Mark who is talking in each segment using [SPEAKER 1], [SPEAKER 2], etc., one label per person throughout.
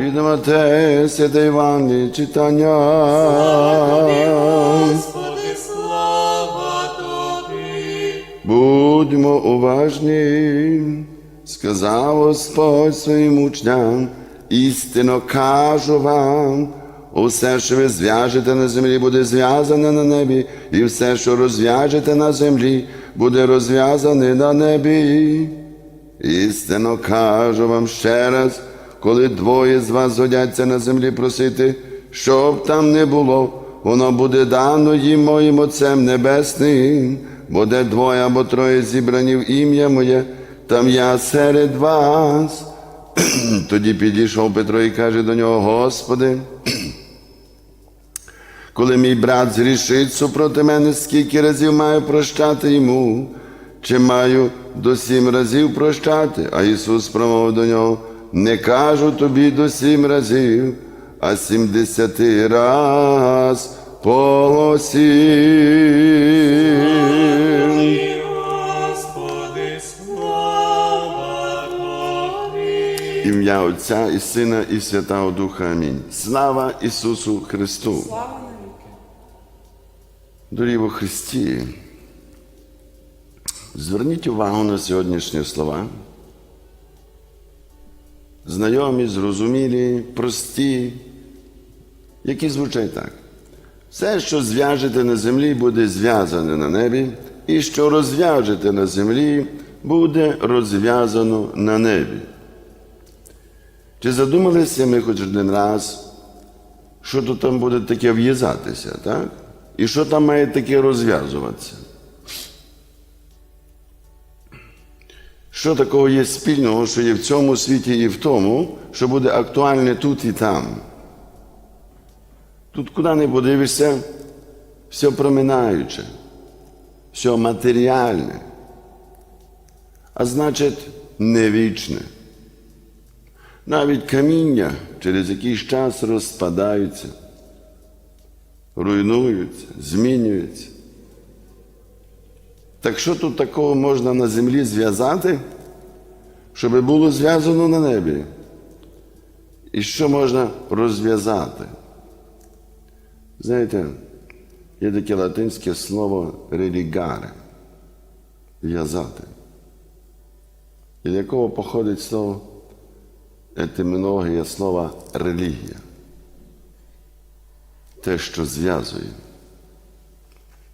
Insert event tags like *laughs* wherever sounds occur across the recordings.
[SPEAKER 1] Від Матея Святе Івангеліє читання.
[SPEAKER 2] Господи, слава Тобі.
[SPEAKER 1] Будьмо уважні, сказав Господь своїм учням, істинно кажу вам, усе, що ви зв'яжете на землі, буде зв'язане на небі, і все, що розв'яжете на землі, буде розв'язане на небі. Істинно кажу вам ще раз, коли двоє з вас згодяться на землі просити, щоб там не було, воно буде дано їм моїм Отцем Небесним, бо де двоє або троє зібрані в ім'я моє, там я серед вас. *clears throat* Тоді підійшов Петро і каже до нього, Господи, *clears throat* коли мій брат зрішить супроти мене, скільки разів маю прощати йому, чи маю до сім разів прощати? А Ісус промовив до нього, не кажу тобі до сім разів, а сімдесяти раз
[SPEAKER 2] слава
[SPEAKER 1] Ім'я Отця і Сина, і Святого Духа. Амінь. Слава Ісусу Христу! Дорогі во Христі, зверніть увагу на сьогоднішні слова. Знайомі, зрозумілі, прості, які звучать так. Все, що зв'яжете на землі, буде зв'язане на небі, і що розв'яжете на землі, буде розв'язано на небі. Чи задумалися ми хоч один раз, що то там буде таке в'язатися, так? І що там має таке розв'язуватися? Що такого є спільного, що є в цьому світі і в тому, що буде актуальне тут і там? Тут куди не подивишся, все проминаюче, все матеріальне, а значить, не вічне. Навіть каміння через якийсь час розпадаються, руйнуються, змінюються. Так що тут такого можна на землі зв'язати, щоб було зв'язано на небі? І що можна розв'язати? Знаєте, є таке латинське слово релігаре в'язати. Від якого походить слово етимологія слова релігія. Те, що зв'язує.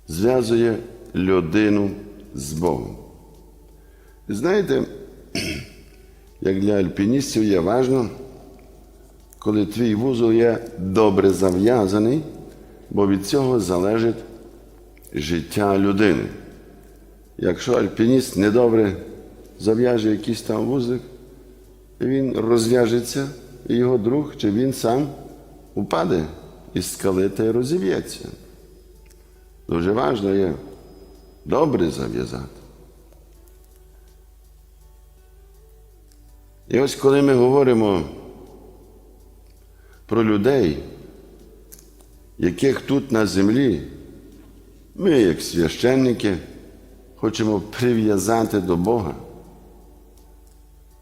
[SPEAKER 1] Зв'язує людину з Богом. Знаєте, як для альпіністів є важливо, коли твій вузол є добре зав'язаний, бо від цього залежить життя людини. Якщо альпініст недобре зав'яже якийсь там вузлик, він розв'яжеться, і його друг чи він сам упаде із скали та й розіб'ється. Дуже важливо є добре зав'язати. І ось коли ми говоримо про людей, яких тут на землі, ми, як священники, хочемо прив'язати до Бога.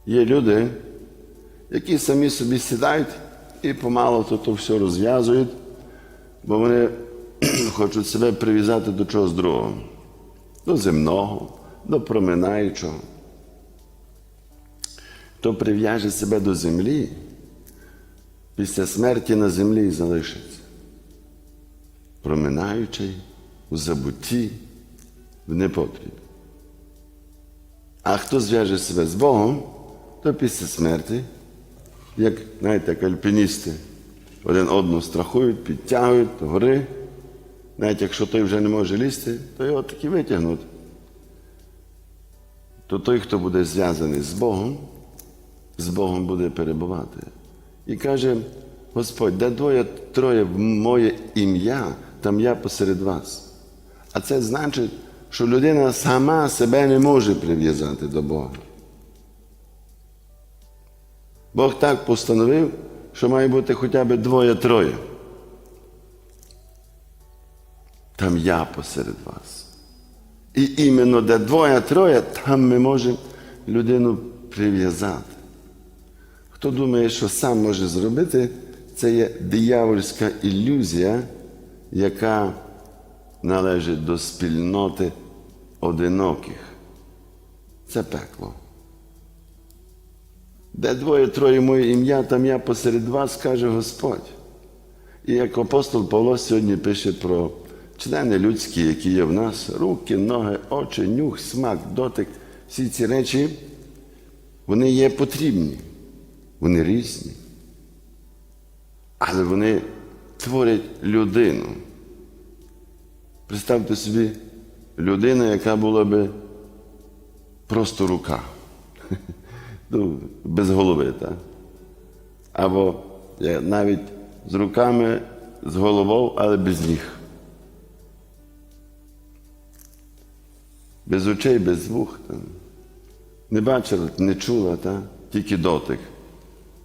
[SPEAKER 1] Є люди, які самі собі сідають і помало то все розв'язують, бо вони *clears throat* хочуть себе прив'язати до чогось другого, до земного, до проминаючого. Хто прив'яже себе до землі, після смерті на землі залишиться. Проминаючий у забутті, в непотрібі. А хто зв'яже себе з Богом, то після смерті, як, знаєте, як альпіністи один одного страхують, підтягують до гори. Навіть якщо той вже не може лізти, то його таки витягнуть. То той, хто буде зв'язаний з Богом, з Богом буде перебувати. І каже Господь, де двоє троє в моє ім'я, там я посеред вас. А це значить, що людина сама себе не може прив'язати до Бога. Бог так постановив, що має бути хоча б двоє-троє. Там я посеред вас. І іменно де двоє-троє, там ми можемо людину прив'язати. Хто думає, що сам може зробити, це є диявольська ілюзія, яка належить до спільноти одиноких. Це пекло. Де двоє-троє моє ім'я, там я посеред вас, каже Господь. І як апостол Павло сьогодні пише про члени людські, які є в нас, руки, ноги, очі, нюх, смак, дотик, всі ці речі, вони є потрібні, вони різні. Але вони творять людину. Представте собі, людина, яка була би просто рука. *laughs* Ну, без голови, так? Або навіть з руками, з головою, але без ніг. Без очей, без вух. Та. Не бачила, не чула, та? тільки дотик.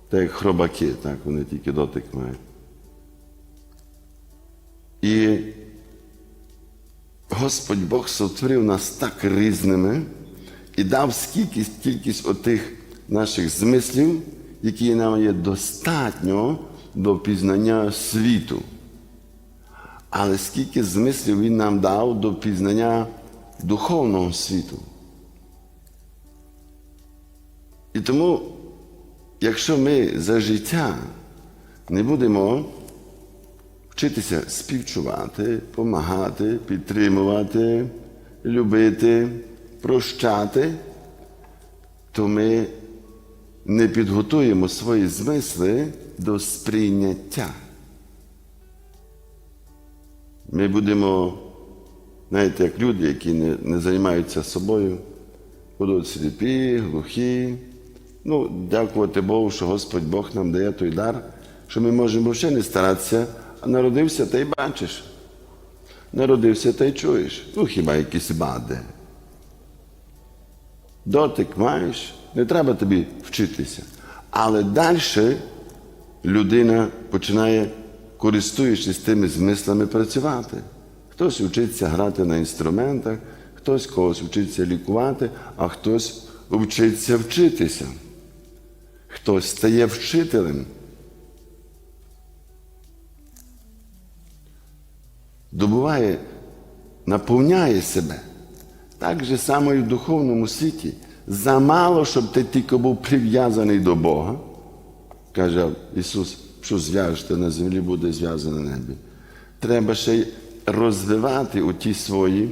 [SPEAKER 1] Так як хробаки, так, вони тільки дотик мають. І Господь Бог сотворив нас так різними і дав скільки кількість отих наших змислів, які нам є достатньо до пізнання світу. Але скільки змислів Він нам дав до пізнання духовного світу. І тому, якщо ми за життя не будемо вчитися співчувати, допомагати, підтримувати, любити, прощати, то ми не підготуємо свої змисли до сприйняття. Ми будемо, знаєте, як люди, які не, не займаються собою, будуть сліпі, глухі. Ну, дякувати Богу, що Господь Бог нам дає той дар, що ми можемо ще не старатися, а народився та й бачиш. Народився та й чуєш. Ну, хіба якісь бади. Дотик маєш, не треба тобі вчитися. Але далі людина починає, користуючись тими змислами, працювати. Хтось вчиться грати на інструментах, хтось когось вчиться лікувати, а хтось вчиться вчитися. Хтось стає вчителем. Добуває, наповняє себе. Так же само і в духовному світі. Замало, щоб ти тільки був прив'язаний до Бога. Каже Ісус, що зв'яжете на землі, буде зв'язане на небі. Треба ще й розвивати у ті свої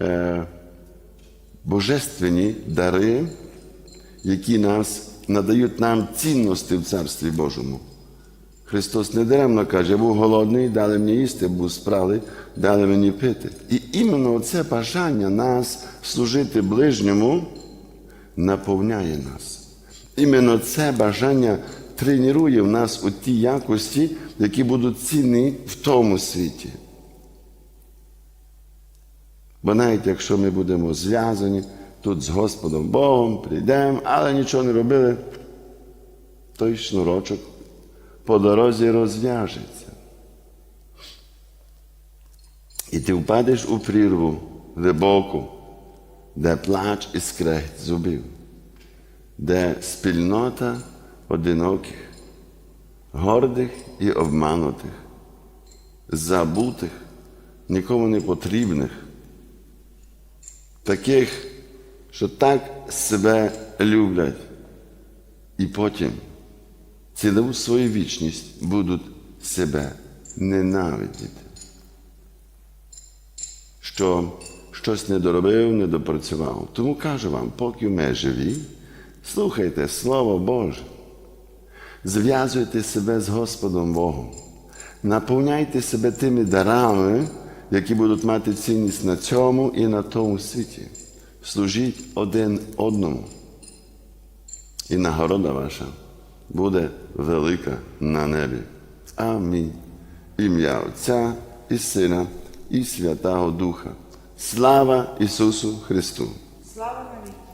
[SPEAKER 1] е, божественні дари, які нас надають нам цінності в Царстві Божому. Христос не даремно каже, був голодний, дали мені їсти, був спралий, дали мені пити. І іменно це бажання нас служити ближньому наповняє нас. Іменно це бажання тренує в нас у ті якості, які будуть цінні в тому світі. Бо навіть якщо ми будемо зв'язані тут з Господом Богом, прийдемо, але нічого не робили, той шнурочок по дорозі розв'яжеться. І ти впадеш у прірву глибоку, де плач і скрегіт зубів, де спільнота одиноких, гордих і обманутих, забутих, нікому не потрібних, таких, що так себе люблять, і потім цілу свою вічність будуть себе ненавидіти. Що щось не доробив, не допрацював. Тому кажу вам, поки ми живі, слухайте Слово Боже, зв'язуйте себе з Господом Богом, наповняйте себе тими дарами, які будуть мати цінність на цьому і на тому світі. Служіть один одному. І нагорода ваша буде велика на небі. Амінь. Ім'я Отця і Сина, і Святого Духа. Слава Ісусу Христу!
[SPEAKER 3] Слава навіки!